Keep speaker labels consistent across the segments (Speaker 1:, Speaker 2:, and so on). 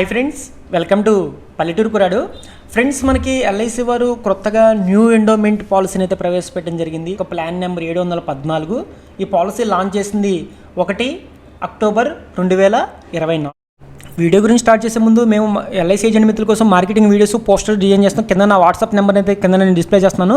Speaker 1: Hi friends welcome to పల్లెటూరు కురాడు friends మనకి LIC వారు క్రొత్తగా న్యూ ఎండోమెంట్ పాలసీని అయితే ప్రవేశపెట్టడం జరిగింది. ఒక ప్లాన్ నెంబర్ ఏడు వందల పద్నాలుగు. ఈ పాలసీ లాంచ్ చేసింది ఒకటి అక్టోబర్ రెండు వేల ఇరవై నాలుగు. వీడియో గురించి స్టార్ట్ చేసే ముందు మేము ఎల్ఐసి ఏజెంట్ మిత్రుల కోసం మార్కెటింగ్ వీడియోస్ పోస్టర్ డిజైన్ చేస్తాం కింద నా వాట్సాప్ నెంబర్ అయితే కింద నేను డిస్ప్లే చేస్తున్నాను.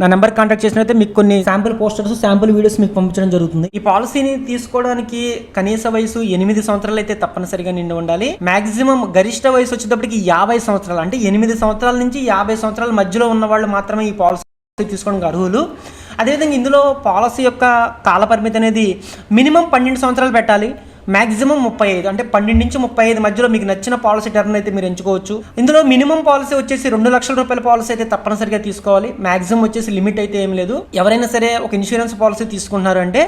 Speaker 1: నా నెంబర్ కాంటాక్ట్ చేసినైతే మీకు కొన్ని శాంపుల్ పోస్టర్స్ శాంపుల్ వీడియోస్ మీకు పంపించడం జరుగుతుంది. ఈ పాలసీని తీసుకోవడానికి కనీస వయసు ఎనిమిది సంవత్సరాలు అయితే తప్పనిసరిగా నిండి ఉండాలి. మాక్సిమం గరిష్ట వయసు వచ్చేటప్పటికి యాభై సంవత్సరాలు అంటే ఎనిమిది సంవత్సరాల నుంచి యాభై సంవత్సరాల మధ్యలో ఉన్న వాళ్ళు మాత్రమే ఈ పాలసీ తీసుకోవడానికి అర్హులు. అదేవిధంగా ఇందులో పాలసీ యొక్క కాలపరిమితి అనేది మినిమం పన్నెండు సంవత్సరాలు పెట్టాలి. మాక్సిమం ముప్పై ఐదు అంటే పన్నెండు నుంచి ముప్పై ఐదు మధ్యలో మీకు నచ్చిన పాలసీ టర్మ్ అయితే మీరు ఎంచుకోవచ్చు. ఇందులో మినిమం పాలసీ వచ్చేసి రెండు లక్షల రూపాయల పాలసీ అయితే తప్పనిసరిగా తీసుకోవాలి. మాక్సిమం వచ్చేసి లిమిట్ అయితే ఏం లేదు. ఎవరైనా సరే ఒక ఇన్సూరెన్స్ పాలసీ తీసుకుంటున్నారు అంటే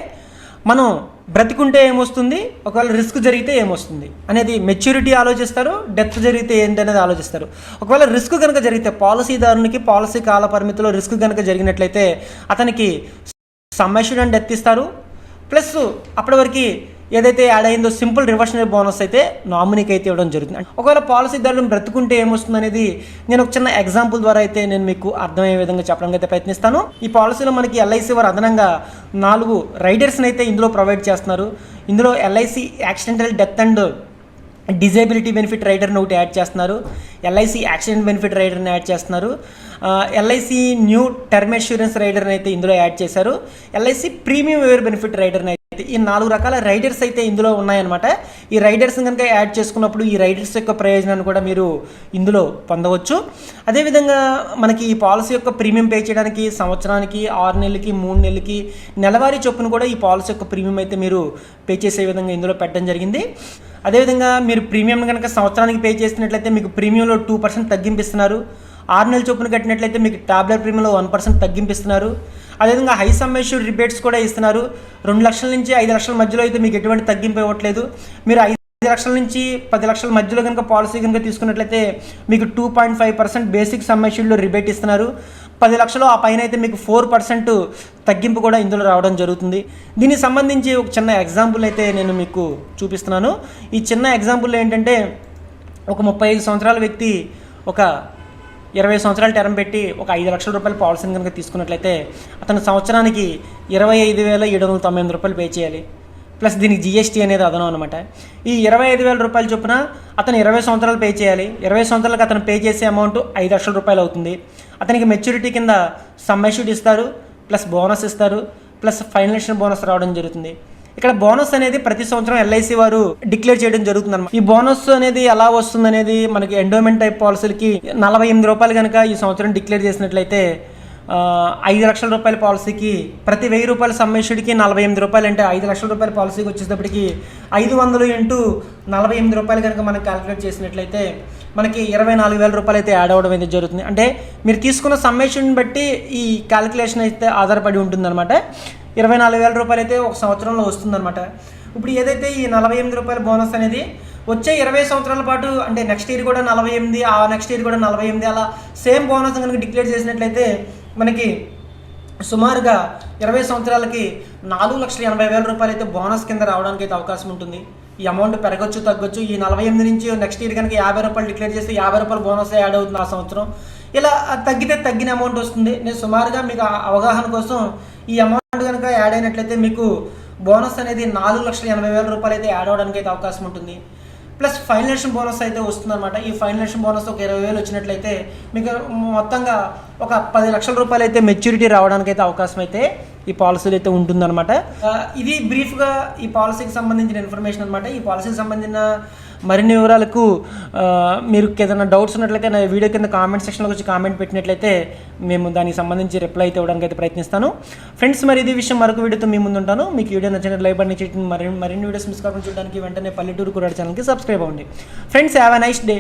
Speaker 1: మనం బ్రతికుంటే ఏమొస్తుంది? ఒకవేళ రిస్క్ జరిగితే ఏమొస్తుంది? అనేది మెచ్యూరిటీ ఆలోచిస్తారు డెత్ జరిగితే ఏంటి అనేది ఆలోచిస్తారు. ఒకవేళ రిస్క్ కనుక జరిగితే పాలసీదారునికి పాలసీ కాల పరిమితిలో రిస్క్ కనుక జరిగినట్లయితే అతనికి సమ్మేషన్ అండ్ డెత్ ఇస్తారు. ప్లస్ అప్పటి వరకు ఏదైతే యాడ్ అయిందో సింపుల్ రివర్షనరీ బోనస్ అయితే నామినీకి అయితే ఇవ్వడం జరుగుతుంది. ఒకవేళ పాలసీదారులను బ్రతుకుంటే ఏమొస్తుంది అనేది నేను ఒక చిన్న ఎగ్జాంపుల్ ద్వారా అయితే నేను మీకు అర్థమయ్యే విధంగా చెప్పడానికి అయితే ప్రయత్నిస్తాను. ఈ పాలసీలో మనకి ఎల్ఐసి వారు అదనంగా నాలుగు రైడర్స్ని అయితే ఇందులో ప్రొవైడ్ చేస్తున్నారు. ఇందులో LIC accidental death and disability benefit రైడర్ని ఒకటి యాడ్ చేస్తున్నారు. ఎల్ఐసి యాక్సిడెంట్ బెనిఫిట్ రైడర్ని యాడ్ చేస్తున్నారు. ఎల్ఐసి న్యూ టర్మ్ ఇన్సూరెన్స్ రైడర్ని అయితే ఇందులో యాడ్ చేశారు. ఎల్ఐసి ప్రీమియం వేర్ బెనిఫిట్ రైడర్ని అయితే ఈ నాలుగు రకాల రైడర్స్ అయితే ఇందులో ఉన్నాయన్నమాట. ఈ రైడర్స్ కనుక యాడ్ చేసుకున్నప్పుడు ఈ రైడర్స్ యొక్క ప్రయోజనాన్ని కూడా మీరు ఇందులో పొందవచ్చు. అదేవిధంగా మనకి ఈ పాలసీ యొక్క ప్రీమియం పే చేయడానికి సంవత్సరానికి ఆరు నెలలకి మూడు నెలలకి నెలవారీ చొప్పున కూడా ఈ పాలసీ యొక్క ప్రీమియం అయితే మీరు పే చేసే విధంగా ఇందులో పెట్టడం జరిగింది. అదేవిధంగా మీరు ప్రీమియం కనుక సంవత్సరానికి పే చేసినట్లయితే మీకు ప్రీమియంలో టూ పర్సెంట్ తగ్గింపిస్తున్నారు ఆరు నెలల చొప్పున కట్టినట్లయితే మీకు టాబ్లెట్ ప్రీమియంలో వన్ పర్సెంట్ తగ్గింపిస్తున్నారు. అదేవిధంగా హై సమ్మేష్యూర్ రిబేట్స్ కూడా ఇస్తున్నారు. రెండు లక్షల నుంచి ఐదు లక్షల మధ్యలో అయితే మీకు ఎటువంటి తగ్గింపు ఇవ్వట్లేదు. మీరు ఐదు లక్షల నుంచి పది లక్షల మధ్యలో కనుక పాలసీ కనుక తీసుకున్నట్లయితే మీకు two point five percent basic సమ్మేషన్లో rebate ఇస్తున్నారు. పది లక్షలు ఆ పైన అయితే మీకు ఫోర్ పర్సెంట్ తగ్గింపు కూడా ఇందులో రావడం జరుగుతుంది. దీనికి సంబంధించి ఒక చిన్న ఎగ్జాంపుల్ అయితే నేను మీకు చూపిస్తున్నాను. ఈ చిన్న ఎగ్జాంపుల్ ఏంటంటే ఒక ముప్పై ఐదు సంవత్సరాల వ్యక్తి ఒక ఇరవై సంవత్సరాలు టర్మ్ పెట్టి ఒక ఐదు లక్షల రూపాయల పాలసీని కనుక తీసుకున్నట్లయితే అతను సంవత్సరానికి ఇరవై ఐదు వేల ఏడు వందల తొంభై ఎనిమిది రూపాయలు పే చేయాలి. ప్లస్ దీనికి జిఎస్టీ అనేది అదనం అనమాట ఈ ఇరవై ఐదు వేల రూపాయల చొప్పున అతను ఇరవై సంవత్సరాలు పే చేయాలి. ఇరవై సంవత్సరాలకు అతను పే చేసే అమౌంట్ ఐదు లక్షల రూపాయలు అవుతుంది. అతనికి మెచ్యూరిటీ కింద సమ్మెషూట్ ఇస్తారు ప్లస్ బోనస్ ఇస్తారు ప్లస్ ఫైనాన్షియల్ బోనస్ రావడం జరుగుతుంది. ఇక్కడ బోనస్ అనేది ప్రతి సంవత్సరం ఎల్ఐసి వారు డిక్లేర్ చేయడం జరుగుతుంది అనమాట ఈ బోనస్ అనేది ఎలా వస్తుంది అనేది మనకి ఎండోమెంట్ టైప్ పాలసీలకి నలభై ఎనిమిది రూపాయలు కనుక ఈ సంవత్సరం డిక్లేర్ చేసినట్లయితే ఐదు లక్షల రూపాయల పాలసీకి ప్రతి వెయ్యి రూపాయల సమ్మేషుడికి నలభై ఎనిమిది రూపాయలు అంటే ఐదు లక్షల రూపాయల పాలసీకి వచ్చేటప్పటికి ఐదు వందలు ఇంటూ నలభై ఎనిమిది రూపాయలు కనుక మనం క్యాలిక్యులేట్ చేసినట్లయితే మనకి ఇరవై నాలుగు వేల రూపాయలు అయితే యాడ్ అవ్వడం అయితే జరుగుతుంది. అంటే మీరు తీసుకున్న సమ్మేషన్ బట్టి ఈ క్యాలిక్యులేషన్ అయితే ఆధారపడి ఉంటుందన్నమాట. ఇరవై నాలుగు వేల రూపాయలు అయితే ఒక సంవత్సరంలో వస్తుందన్నమాట. ఇప్పుడు ఏదైతే ఈ నలభై ఎనిమిది రూపాయల బోనస్ అనేది వచ్చే ఇరవై సంవత్సరాల పాటు అంటే నెక్స్ట్ ఇయర్ కూడా నలభై ఎనిమిది ఆ నెక్స్ట్ ఇయర్ కూడా నలభై ఎనిమిది అలా సేమ్ బోనస్ కనుక డిక్లేర్ చేసినట్లయితే మనకి సుమారుగా ఇరవై సంవత్సరాలకి నాలుగు లక్షల ఎనభై వేల రూపాయలు అయితే బోనస్ కింద రావడానికి అయితే అవకాశం ఉంటుంది. ఈ అమౌంట్ పెరగచ్చు తగ్గొచ్చు. ఈ నలభై ఎనిమిది నుంచి నెక్స్ట్ ఇయర్ కనుక యాభై రూపాయలు డిక్లేర్ చేస్తే యాభై రూపాయలు బోనస్ యాడ్ అవుతుంది ఆ సంవత్సరం. ఇలా తగ్గితే తగ్గిన అమౌంట్ వస్తుంది. నేను సుమారుగా మీకు అవగాహన కోసం ఈ అమౌంట్ కనుక యాడ్ అయినట్లయితే మీకు బోనస్ అనేది నాలుగు లక్షల ఎనభై వేల రూపాయలు అయితే యాడ్ అవడానికి అయితే అవకాశం ఉంటుంది. ప్లస్ ఫైనాన్షియల్ బోనస్ అయితే వస్తుందన్నమాట. ఈ ఫైనాన్షియల్ బోనస్ ఒక ఇరవై వేలు వచ్చినట్లయితే మీకు మొత్తంగా ఒక పది లక్షల రూపాయలు అయితే మెచ్యూరిటీ రావడానికి అయితే అవకాశం అయితే ఈ పాలసీలు అయితే ఉంటుందన్నమాట. ఇది బ్రీఫ్గా ఈ పాలసీకి సంబంధించిన ఇన్ఫర్మేషన్ అనమాట ఈ పాలసీకి సంబంధించిన మరిన్ని వివరాలకు మీరు ఏదైనా డౌట్స్ ఉన్నట్లయితే నా వీడియో కింద కామెంట్ సెక్షన్లో వచ్చి కామెంట్ పెట్టినట్లయితే మేము దానికి సంబంధించి రిప్లై అయితే ఇవ్వడానికి అయితే ప్రయత్నిస్తాను. ఫ్రెండ్స్ మరి ఇది విషయం మరొక వీడియోతో మీ ముందు ఉంటాను. మీకు వీడియో నచ్చిన లైక్ బటన్ చేయడం మరి మరిన్ని వీడియోస్ మిస్ కాకుండా చూడడానికి వెంటనే పల్లెటూరు కురాడు ఛానల్కి సబ్స్క్రైబ్ అవ్వండి. Friends have a nice day